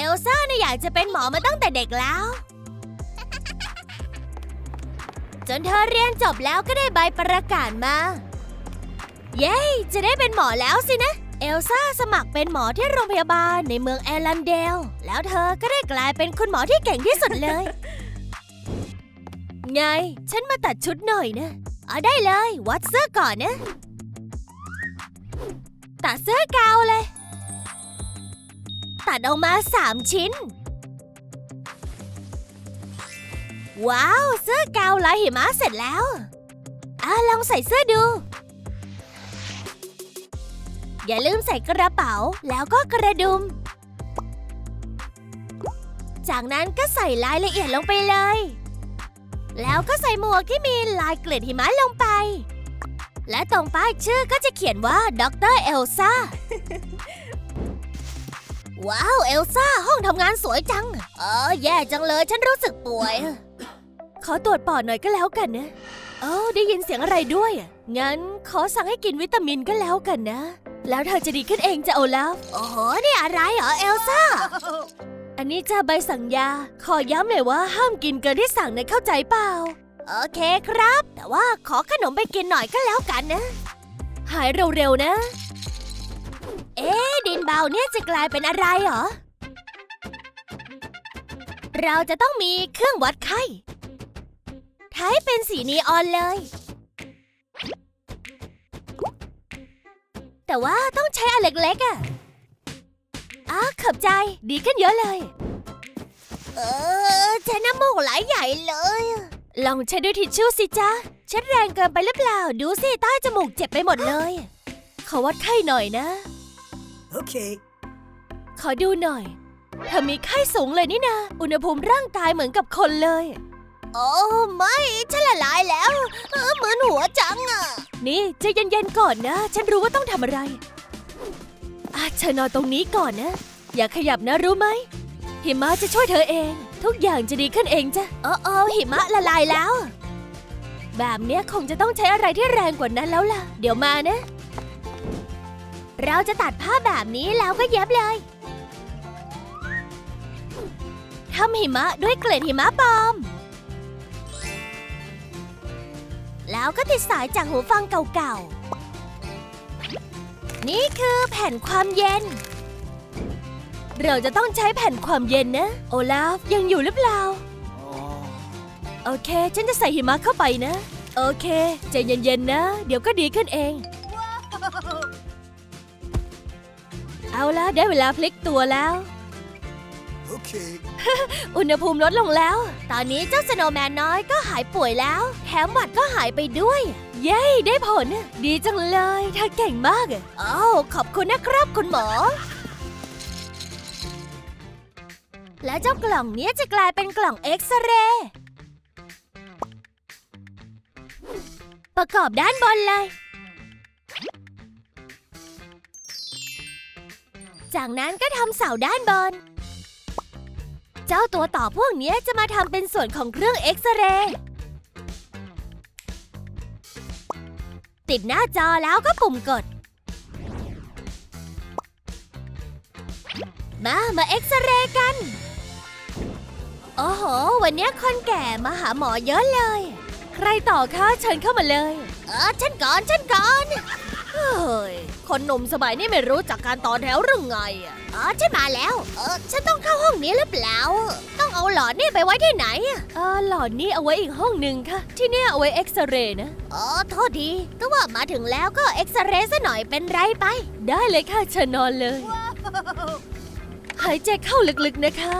เอลซ่าเนี่ยอยากจะเป็นหมอมาตั้งแต่เด็กแล้ว จนเธอเรียนจบแล้วก็ได้ใบประกาศมา เย้ จะได้เป็นหมอแล้วสินะ เอลซ่าสมัครเป็นหมอที่โรงพยาบาลในเมืองแอรันเดล แล้วเธอก็ได้กลายเป็นคุณหมอที่เก่งที่สุดเลย ไง ฉันมาตัดชุดหน่อยนะเอาได้เลย วัดเสื้อก่อนนะ ตัดเสื้อกาวเลย ตัดออกมาสามชิ้น ว้าว เสื้อกาวลายหิมะเสร็จแล้วอะลองใส่เสื้อดู อย่าลืมใส่กระเป๋าแล้วก็กระดุม จากนั้นก็ใส่รายละเอียดลงไปเลย แล้วก็ใส่หมวกที่มีลายเกล็ดหิมะลงไป และตรงป้ายชื่อก็จะเขียนว่าด็อกเตอร์เอลซ่า ว้าว เอลซ่า ห้องทำงานสวยจัง เออ แย่จังเลย ฉันรู้สึกป่วย ขอตรวจปอดหน่อยก็แล้วกันนะเอ้าได้ยินเสียงอะไรด้วยอะงั้นขอสั่งให้กินวิตามินก็แล้วกันนะ แล้วเธอจะดีขึ้นเองจะโอลาฟโอ้โห นี่อะไรเหรอเอลซ่า อันนี้จะใบสั่งยา ขอย้ำเลยว่าห้ามกินเกินที่สั่งนะเข้าใจเปล่า โอเคครับ แต่ว่าขอขนมไปกินหน่อยก็แล้วกันนะ หายเร็วๆนะ เอ๊ะดินเบาเนี่ยจะกลายเป็นอะไรเหรอ เราจะต้องมีเครื่องวัดไข้ใช้เป็นสีนีออนเลย แต่ว่าต้องใช้อันเล็กๆอะอ้าขอบใจดีขึ้นเยอะเลย เออฉันน้ำมูกไหลใหญ่เลย ลองใช้ด้วยทิชชู่สิจ๊ะเช็ดแรงเกินไปหรือเปล่า ดูสิใต้จมูกเจ็บไปหมดเลย ขอวัดไข้หน่อยนะ Okay. ขอดูหน่อย เธอมีไข้สูงเลยนี่นะอุณหภูมิร่างกายเหมือนกับคนเลย โอ้ไม่ฉันละลายแล้ว เหมือนหัวจังอะนี่ใจเย็นๆก่อนนะ ฉันรู้ว่าต้องทำอะไรอาเธอนอนตรงนี้ก่อนนะ อย่าขยับนะรู้ไหม หิมะจะช่วยเธอเอง ทุกอย่างจะดีขึ้นเองจ้ะเออเออหิมะละลายแล้ว แบบเนี้ยคงจะต้องใช้อะไรที่แรงกว่านั้นแล้วล่ะ เดี๋ยวมานะ เราจะตัดผ้าแบบนี้แล้วก็เย็บเลยทำหิมะด้วยเกล็ดหิมะปลอม แล้วก็ติดสายจากหูฟังเก่าๆ นี่คือแผ่นความเย็น เราจะต้องใช้แผ่นความเย็นนะ โอลาฟยังอยู่หรือเปล่า โอเค ฉันจะใส่หิมะเข้าไปนะ โอเค ใจเย็นๆนะ เดี๋ยวก็ดีขึ้นเอง เอาละได้เวลาพลิกตัวแล้ว Okay. อุณหภูมิลดลงแล้ว ตอนนี้เจ้าสโนว์แมนน้อยก็หายป่วยแล้ว แถมหวัดก็หายไปด้วย เย้ได้ผล ดีจังเลยเธอเก่งมากโอ้าวขอบคุณนะครับคุณหมอ และเจ้ากล่องเนี้ยจะกลายเป็นกล่องเอ็กซเรย์ประกอบด้านบนเลย จากนั้นก็ทำเสาด้านบน เจ้าตัวต่อพวกนี้จะมาทำเป็นส่วนของเครื่องเอ็กซเรย์ ติดหน้าจอแล้วก็ปุ่มกด มา มาเอ็กซเรย์กัน โอ้โห วันนี้คนแก่มาหาหมอเยอะเลย ใครต่อคะเชิญเข้ามาเลย เออฉันก่อน ฉันก่อน เฮ้ย คนหนุ่มสมัยนี้ไม่รู้จักการต่อแถวหรือไงอะอ๋อฉันมาแล้ว เออฉันต้องเข้าห้องนี้หรือเปล่า ต้องเอาหลอดนี่ไปไว้ที่ไหนอะเออหลอดนี่เอาไว้อีกห้องหนึ่งค่ะ ที่เนี่ยเอาไว้เอ็กซเรย์นะ อ๋อโทษดี ก็ว่ามาถึงแล้วก็เอ็กซเรย์ซะหน่อยเป็นไรไป ได้เลยค่ะเชิญนอนเลย หายใจเข้าลึกๆนะคะ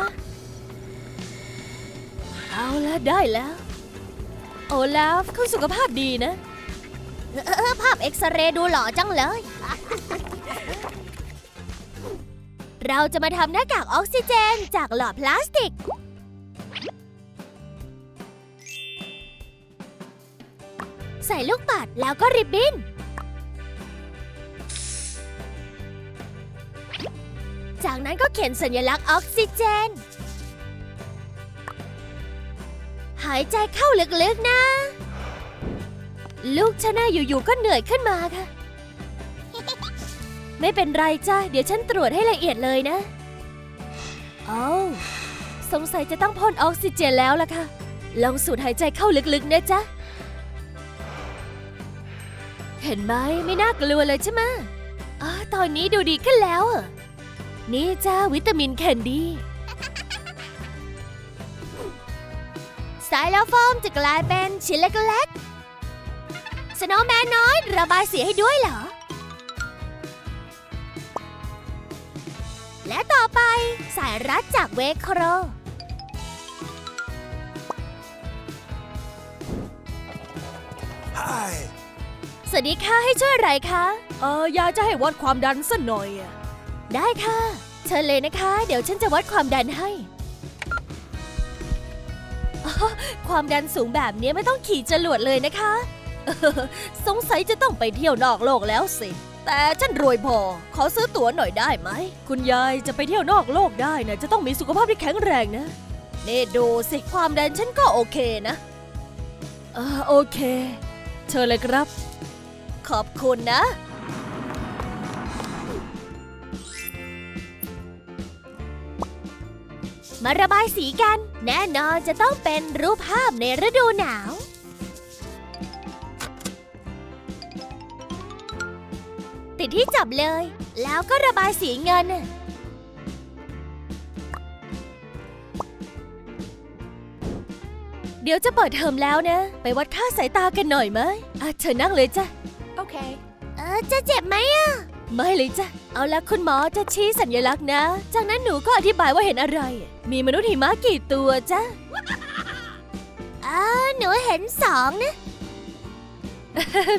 เอาละได้แล้ว โอลาฟคุณสุขภาพดีนะ เออภาพเอ็กซเรย์ดูหล่อจังเลย เราจะมาทำหน้ากากออกซิเจนจากหลอดพลาสติก ใส่ลูกปัดแล้วก็ริบบิ้น จากนั้นก็เขียนสัญลักษณ์ออกซิเจน หายใจเข้าลึกๆนะ ลูกฉันะอยู่ๆก็เหนื่อยขึ้นมาค่ะ ไม่เป็นไรจ้าเดี๋ยวฉันตรวจให้ละเอียดเลยนะ เอาสงสัยจะต้องพ่นออกซิเจนแล้วล่ะค่ะ ลองสูดหายใจเข้าลึกๆนะจ๊ะ เห็นไหมไม่น่ากลัวเลยใช่ไหมอ๋อตอนนี้ดูดีขึ้นแล้ว นี่จ้าวิตามินแคนดี้สายแล้วโฟมจะกลายเป็นชิ้นเล็กๆสโนว์แมนน้อย ระบายสีให้ด้วยเหรอ และต่อไปสายรัดจากเวโคร Hi. สวัสดีค่ะให้ช่วยอะไรคะ เอออยากจะให้วัดความดันสักหน่อยอะได้ค่ะ เชิญเลยนะคะ เดี๋ยวฉันจะวัดความดันให้อ๋อความดันสูงแบบนี้ไม่ต้องขี่จรวดเลยนะคะเออสงสัยจะต้องไปเที่ยวนอกโลกแล้วสิ แต่ฉันรวยพอ ขอซื้อตั๋วหน่อยได้ไหม คุณยายจะไปเที่ยวนอกโลกได้นะจะต้องมีสุขภาพที่แข็งแรงนะนี่ดูสิความดันฉันก็โอเคนะเออโอเค เชิญเลยครับ ขอบคุณนะ มาระบายสีกัน แน่นอนจะต้องเป็นรูปภาพในฤดูหนาว ติดที่จับเลย แล้วก็ระบายสีเงินน่ะเดี๋ยวจะเปิดเทอมแล้วนะ ไปวัดค่าสายตากันหน่อยไหมอะเชิญนั่งเลยจ้ะ Okay. เออจะเจ็บไหมอะ ไม่เลยจ้ะ เอาละคุณหมอจะชี้สัญลักษณ์นะ จากนั้นหนูก็อธิบายว่าเห็นอะไร มีมนุษย์หิมะกี่ตัวจ๊ะอ่าหนูเห็นสองนะ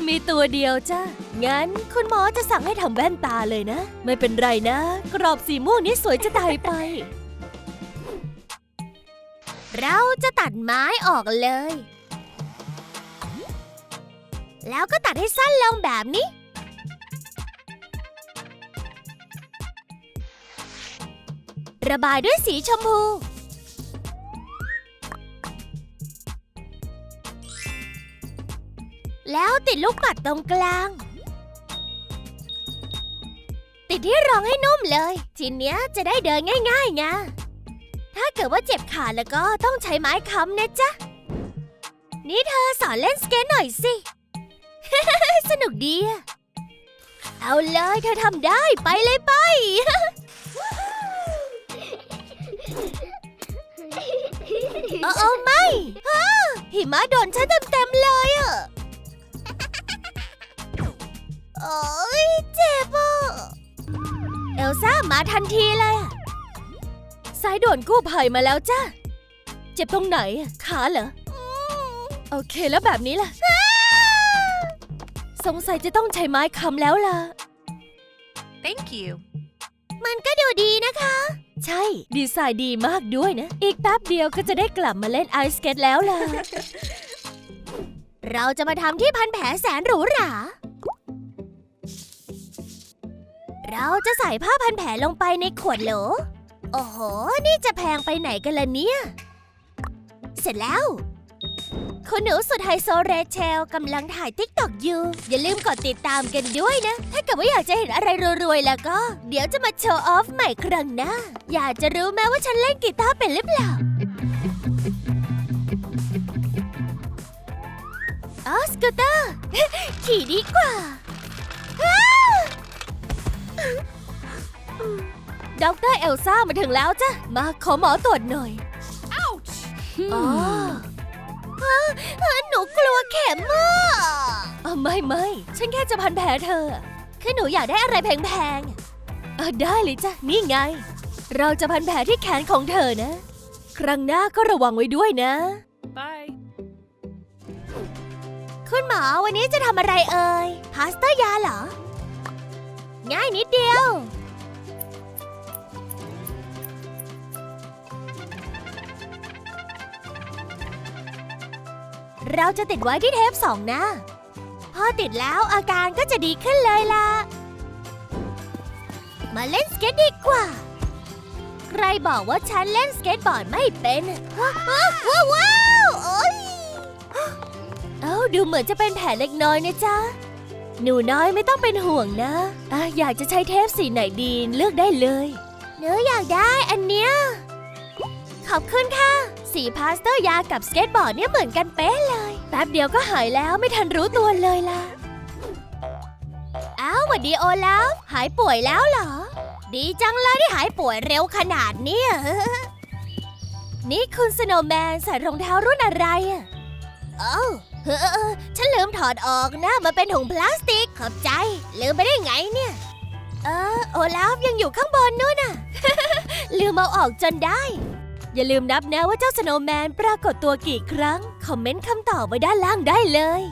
มีตัวเดียวจ้ะ งั้นคุณหมอจะสั่งให้ทำแว่นตาเลยนะ ไม่เป็นไรนะ กรอบสีม่วงนี้สวยจะตายไป เราจะตัดไม้ออกเลย แล้วก็ตัดให้สั้นลงแบบนี้ ระบายด้วยสีชมพู แล้วติดลูกปัดตรงกลาง ติดที่รองให้นุ่มเลย ทีเนี้ยจะได้เดินง่ายๆไงถ้าเกิดว่าเจ็บขาแล้วก็ต้องใช้ไม้ค้ำนะจ๊ะ นี่เธอสอนเล่นสเก็ตหน่อยสิ สนุกดีอะเอาเลยเธอทำได้ไปเลยไป โอ้โอ้ไม่อ้าหิมะโดนฉันเต็มๆเลยอะ โอ้ยเจ็บอะเอลซ่ามาทันทีเลยอะสายด่วนกู้ภัยมาแล้วจ้าเจ็บตรงไหนอะขาเหรออืมโอเคแล้วแบบนี้ล่ะ สงสัยจะต้องใช้ไม้ค้ำแล้วล่ะ Thank you. มันก็ดูดีนะคะ ใช่ ดีไซน์ดีมากด้วยนะ อีกแป๊บเดียวก็จะได้กลับมาเล่นไอสเก็ตแล้วล่ะ เราจะมาทำที่พันแผลแสนหรูหรา เราจะใส่ผ้าพันแผลลงไปในขวดโหล โอ้โห นี่จะแพงไปไหนกันล่ะเนี่ย เสร็จแล้ว คุณหนูสุดไฮโซเรเชลกำลังถ่ายติ๊กตอกอยู่ อย่าลืมกดติดตามกันด้วยนะ ถ้าเกิดว่าอยากจะเห็นอะไรรวยๆ แล้วก็ เดี๋ยวจะมาโชว์ออฟใหม่ครั้งหน้า อยากจะรู้ไหมว่าฉันเล่นกีตาร์เป็นหรือเปล่าออสกูตเตอร์ ขี่ดีกว่า ด็อกเตอร์เอลซ่ามาถึงแล้วจ้ะ มาขอหมอตรวจหน่อย Ouch. อ๋อฮะฮะหนูกลัวเข็มอะอะไม่ไม่ฉันแค่จะพันแผลเธออะคือหนูอยากได้อะไรแพงๆอะได้เลยจ้ะ นี่ไง เราจะพันแผลที่แขนของเธอนะ ครั้งหน้าก็ระวังไว้ด้วยนะ Bye. คุณหมอวันนี้จะทำอะไรเอ่ยพาสเตอร์ยาเหรอ ง่ายนิดเดียว เราจะติดไว้ที่เทปสองน้าพอติดแล้วอาการก็จะดีขึ้นเลยล่ะ มาเล่นสเก็ตดีกว่า ใครบอกว่าฉันเล่นสเก็ตบอร์ดไม่เป็นว้าวว้าวโอ๊ยเอ้าดูเหมือนจะเป็นแผลเล็กน้อยนะจ๊ะ หนูน้อยไม่ต้องเป็นห่วงนะอะอยากจะใช้เทปสีไหนดีเลือกได้เลยหนูอยากได้อันเนี้ย ขอบคุณค่ะ สีพาสเตอร์ยากับสเก็ตบอร์ดเนี่ยเหมือนกันเป๊ะเลย แป๊บเดียวก็หายแล้วไม่ทันรู้ตัวเลยล่ะ อ้าวหวัดดีโอลาฟหายป่วยแล้วเหรอ ดีจังเลยที่หายป่วยเร็วขนาดเนี้ยนี่คุณสโนว์แมนใส่รองเท้ารุ่นอะไรอะเอ้ เฮ้อฉันลืมถอดออกนะมันเป็นถุงพลาสติก ขอบใจ ลืมไปได้ไงเนี่ย เออ โอลาฟยังอยู่ข้างบนนู่นน่ะ ลืมเอาออกจนได้ อย่าลืมนับนะว่าเจ้าสโนว์แมนปรากฏตัวกี่ครั้ง คอมเมนต์คำตอบไว้ด้านล่างได้เลย